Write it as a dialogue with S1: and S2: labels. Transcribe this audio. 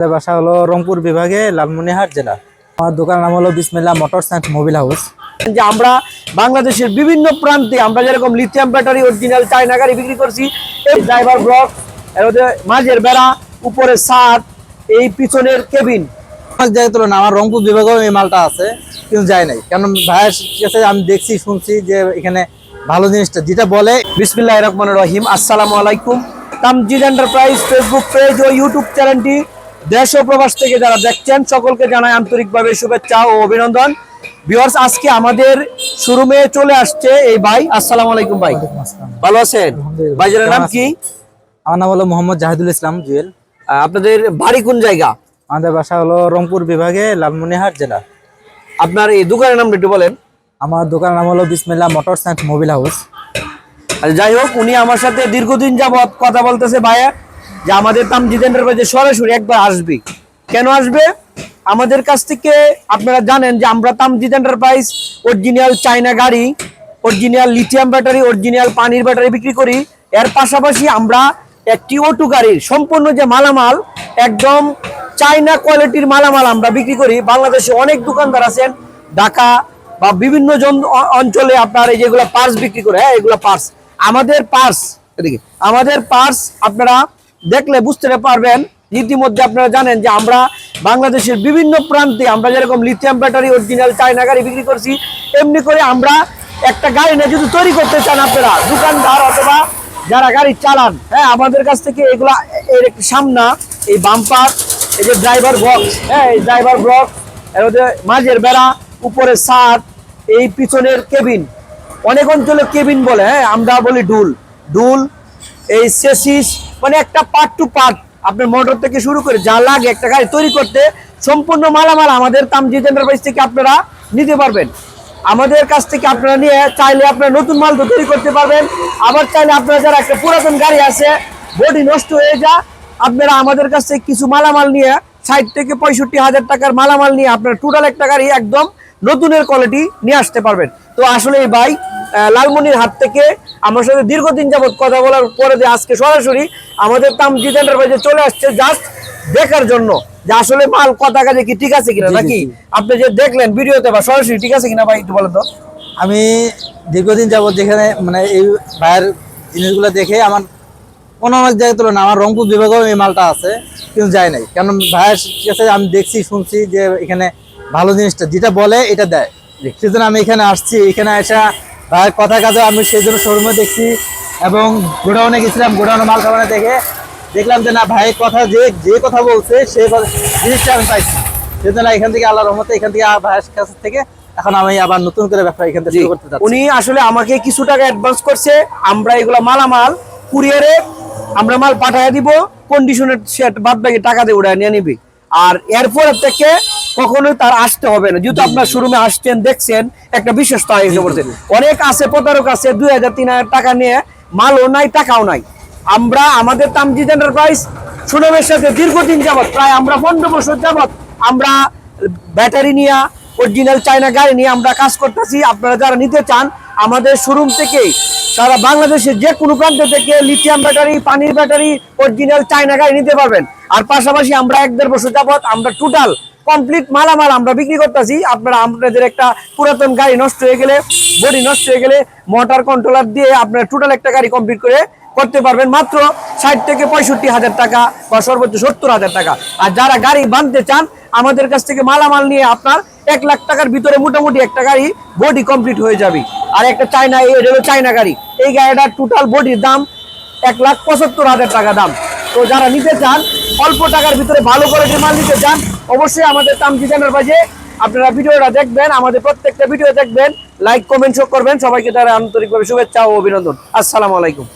S1: আমাদের বাসা হলো রংপুর বিভাগে লালমনিরহাট জেলা। আমার দোকানের নাম হলো বিসমিল্লা মোটরস অ্যান্ড মোবিল হাউস।
S2: যে আমরা বাংলাদেশের বিভিন্ন প্রান্তে আমরা যেরকম লিথিয়াম ব্যাটারি অরিজিনাল চায়না গাড়ি বিক্রি করছি এই ড্রাইভার ব্লক এর মধ্যে মাঝের বেড়া উপরে ছাদ এই পিছনের কেবিন।
S1: জায়গায় তুলনা আমার রংপুর বিভাগেও এই মালটা আছে কিন্তু যায় নাই। কারণ ভাইয়ের কাছে আমি দেখছি শুনছি যে এখানে ভালো জিনিসটা যেটা বলে
S2: বিসমিল্লাহ রহমান রহিম আসসালামু আলাইকুম। তামজিদ এন্টারপ্রাইজ ফেসবুক পেজ ও ইউটিউব চ্যানেলটি দেশ ও প্রবাস থেকে যারা দেখছেন সকলকে জানাই আন্তরিকভাবে শুভেচ্ছা ও অভিনন্দন। ভিউয়ার্স আজকে আমাদের শোরুমে চলে আসছে এই ভাই। আসসালামু আলাইকুম ভাই। ভালো আছেন?
S1: আলহামদুলিল্লাহ।
S2: নাম কি?
S1: আমার নাম হলো মোহাম্মদ জাহিদুল ইসলাম জুয়েল।
S2: আপনাদের বাড়ি কোন জায়গা?
S1: আমাদের বাসা হলো রংপুর বিভাগে লালমনিরহাট জেলা।
S2: আপনার এই দোকানের নাম একটু বলেন।
S1: আমার দোকানের নাম হলো বিসমিল্লা মোটরস অ্যান্ড মোবিল হাউস।
S2: আচ্ছা, যাই হোক উনি আমার সাথে দীর্ঘদিন যাবৎ কথা বলতেছে ভাইয়া। যে আমাদের তামজিদ এন্টারপ্রাইজে সরাসরি একবার আসবি। কেন আসবে? আমাদের কাছ থেকে আপনারা জানেন যে আমরা তাম তামজিদ এন্টারপ্রাইজ অরিজিনাল চায়না গাড়ি অরিজিনাল লিথিয়াম ব্যাটারি অরিজিনাল পানির ব্যাটারি বিক্রি করি। এর পাশাপাশি আমরা একটি অটো গাড়ির সম্পূর্ণ যে মালামাল, একদম চায়না কোয়ালিটির মালামাল আমরা বিক্রি করি। বাংলাদেশে অনেক দোকানদার আছেন। ঢাকা বা বিভিন্ন জন অঞ্চলে আপনার এই যেগুলো পার্স বিক্রি করে হ্যাঁ এগুলো পার্স আমাদের পার্স এদিকে, আমাদের পার্স আপনারা দেখলে বুঝতে পারবেন। ইতিমধ্যে আপনারা জানেন যে আমরা বাংলাদেশের বিভিন্ন প্রান্তে আমরা যেরকম লিথিয়াম ব্যাটারি অরিজিনাল চায়না গাড়ি বিক্রি করছি, এমনি করে আমরা একটা গাড়ি না যদি তৈরি করতে চান আপনারা, দোকানদার অথবা যারা গাড়ি চালান হ্যাঁ আমাদের কাছ থেকে এগুলা এর একটু সামনা, এই বাম্পার এই যে ড্রাইভার বক্স হ্যাঁ এই ড্রাইভার বক্স এর মধ্যে মাঝের বেড়া উপরে ছাদ, এই পিছনের কেবিন অনেক অঞ্চলে কেবিন বলে হ্যাঁ আমরা বলি ডুল। ডুল, এই সেসিস মানে একটা পার্ট টু পার্ট আপনার মোটর থেকে শুরু করে যা লাগে একটা গাড়ি তৈরি করতে সম্পূর্ণ মালামাল আমাদের তামজিদ এন্টারপ্রাইজ থেকে আপনারা নিতে পারবেন। আমাদের কাছ থেকে আপনারা নিয়ে চাইলে আপনারা নতুন মাল তো তৈরি করতে পারবেন। আবার চাইলে আপনারা যারা একটা পুরাতন গাড়ি আছে বডি নষ্ট হয়ে যা, আপনারা আমাদের কাছ থেকে কিছু মালামাল নিয়ে ষাট থেকে পঁয়ষট্টি হাজার টাকার মালামাল নিয়ে আপনারা টোটাল একটা গাড়ি একদম নতুনের কোয়ালিটি নিয়ে আসতে পারবেন। তো আসলে এই ভাই আহ, লালমনির হাত থেকে আমার সাথে দীর্ঘদিন যাবত কথা বলার পরে যে আজকে সরাসরি আমাদের তামজিদ এন্টারপ্রাইজে চলে আসছে জাস্ট দেখার জন্য। যে আসলে মাল কথা কাজে কি ঠিক আছে কিনা নাকি? আপনি যে দেখলেন ভিডিওতে বা সরাসরি ঠিক আছে কিনা ভাই একটু বলেন তো।
S1: আমি দীর্ঘদিন যাবত যেখানে মানে এই ভাইয়ের জিনিসগুলো দেখে আমার অন্য অনেক জায়গায় তুলনা আমার রংপুর বিভাগেও এই মালটা আছে কিন্তু যায় নাই। কারণ ভাইয়ের কাছে আমি দেখছি শুনছি যে এখানে ভালো জিনিসটা যেটা বলে এটা দেয়। সেজন্য আমি এখানে আসছি। এখানে আসা ভাইয়ের কথা কাজে আমি সেই জন্য শোরুমে দেখছি এবং গোডাউনে গেছিলাম গোডাউনে মাল খাবারে দেখে দেখলাম যে না ভাইয়ের কথা যে যে কথা বলছে সেই জিনিসটা আমি পাইছি। সেজন্য এখান থেকে আল্লাহ রহমতে এখান থেকে ভাইয়ের কাছ থেকে এখন আমি আবার নতুন করে ব্যবসা এখান থেকে শুরু করতে চাচ্ছি।
S2: উনি আসলে আমাকে কিছু টাকা অ্যাডভান্স করছে আমরা এগুলো মালামাল কুরিয়ারে আমরা মাল পাঠিয়ে দিব কন্ডিশনের সেট বাদ বাকি টাকা দিয়ে ওটা নিয়ে নিবি। আর এরপর থেকে কখনোই তার আসতে হবে না। যেহেতু আপনার শোরুমে আসছেন, দেখছেন, একটা এসে পড়ছে অনেক আছে, প্রতারক আছে, দুই হাজার, তিন হাজার টাকা নিয়ে মালও নাই, টাকাও নাই। আমরা, আমাদের তামজিদ এন্টারপ্রাইজ সুনামের সাথে দীর্ঘদিন যাবত প্রায় আমরা পনেরো বছর যাবত আমরা ব্যাটারি নিয়ে অরিজিনাল চায়না গাড়ি নিয়ে আমরা কাজ করতেছি। আপনারা যারা নিতে চান, আমাদের শোরুম থেকে সারা বাংলাদেশের যে কোনো প্রান্ত থেকে লিথিয়াম ব্যাটারি পানির ব্যাটারি অরিজিনাল চায়না গাড়ি নিতে পারবেন। আর পাশাপাশি আমরা এক দেড় বছর যাবত আমরা টোটাল কমপ্লিট মালামাল আমরা বিক্রি করতেছি। আপনারা আপনাদের একটা পুরাতন গাড়ি নষ্ট হয়ে গেলে, বডি নষ্ট হয়ে গেলে মোটর কন্ট্রোলার দিয়ে আপনারা টোটাল একটা গাড়ি কমপ্লিট করে করতে পারবেন মাত্র ষাট থেকে পঁয়ষট্টি হাজার টাকা বা সর্বোচ্চ সত্তর হাজার টাকা। আর যারা গাড়ি বানতে চান, আমাদের কাছ থেকে মালামাল নিয়ে আপনার এক লাখ টাকার ভিতরে মোটামুটি একটা গাড়ি বডি কমপ্লিট হয়ে যাবে। আর একটা চায়না, এই হলো চায়না গাড়ি। এই গাড়িটার টোটাল বডির দাম এক লাখ পঁচাত্তর হাজার টাকা দাম। তো যারা নিতে চান, অল্প টাকার ভিতরে ভালো কোয়ালিটির মাল নিতে চান অবশ্যই আমাদের তামজি জানার বাজে আপনারা ভিডিওটা দেখবেন, আমাদের প্রত্যেকটা ভিডিও দেখবেন লাইক কমেন্ট শো করবেন। সবাইকে তারা আন্তরিকভাবে শুভেচ্ছা ও অভিনন্দন। আসসালামু আলাইকুম।